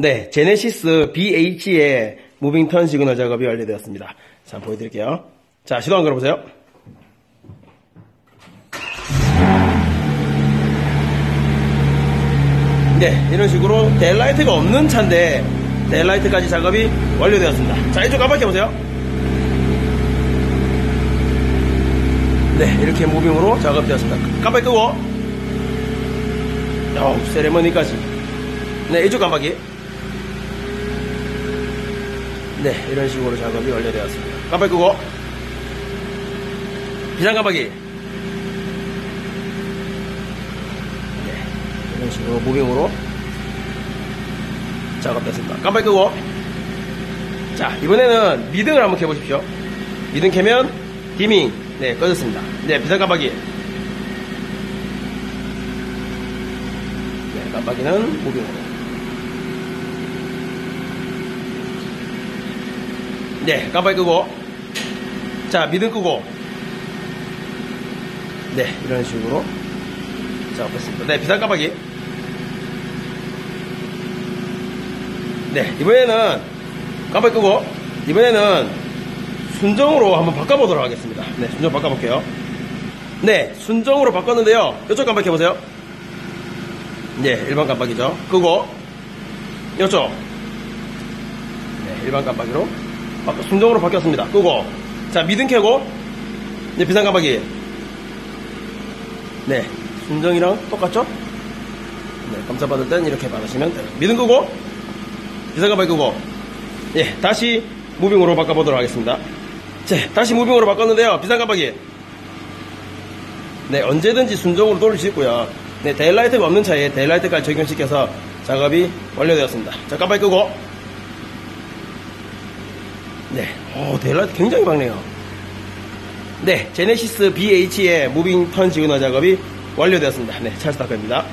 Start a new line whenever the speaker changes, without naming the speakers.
네, 제네시스 BH의 무빙 턴 시그널 작업이 완료되었습니다. 자, 보여드릴게요. 자, 시도 한번 걸어보세요. 네, 이런 식으로 델라이트가 없는 차인데 델라이트까지 작업이 완료되었습니다. 자, 이쪽 가밖에 보세요. 네, 이렇게 무빙으로 작업되었습니다. 깜빡이 끄고 어, 세레머니까지 네, 이쪽 깜빡이 네, 이런 식으로 작업이 완료되었습니다. 깜빡이 끄고 비상 깜빡이 네, 이런 식으로 무빙으로 작업됐습니다. 깜빡이 끄고 자, 이번에는 미등을 한번 켜보십시오. 미등 켜면 디밍 네, 꺼졌습니다. 네, 비상 깜빡이 네, 깜빡이는 무빙으로 네, 깜빡이 끄고. 자, 미등 끄고. 네, 이런 식으로 작업했습니다. 네, 비상 깜빡이. 네, 이번에는 깜빡이 끄고, 이번에는 순정으로 한번 바꿔보도록 하겠습니다. 네, 순정 바꿔볼게요. 네, 순정으로 바꿨는데요. 이쪽 깜빡이 켜보세요. 네, 일반 깜빡이죠. 끄고, 이쪽. 네, 일반 깜빡이로 순정으로 바뀌었습니다. 끄고. 자, 미등 켜고. 네, 비상 깜빡이. 네, 순정이랑 똑같죠? 네, 감사 받을 땐 이렇게 받으시면 돼요. 미등 끄고. 비상 깜빡이 끄고. 예, 다시 무빙으로 바꿔보도록 하겠습니다. 자, 다시 무빙으로 바꿨는데요. 비상 깜빡이. 네, 언제든지 순정으로 돌릴 수 있고요. 네, 데일라이트가 없는 차에 데일라이트까지 적용시켜서 작업이 완료되었습니다. 자, 깜빡이 끄고. 네, 오, 데일라이트 굉장히 밝네요. 네, 제네시스 BH의 무빙 턴 지그너 작업이 완료되었습니다. 네, 찰스 다크입니다.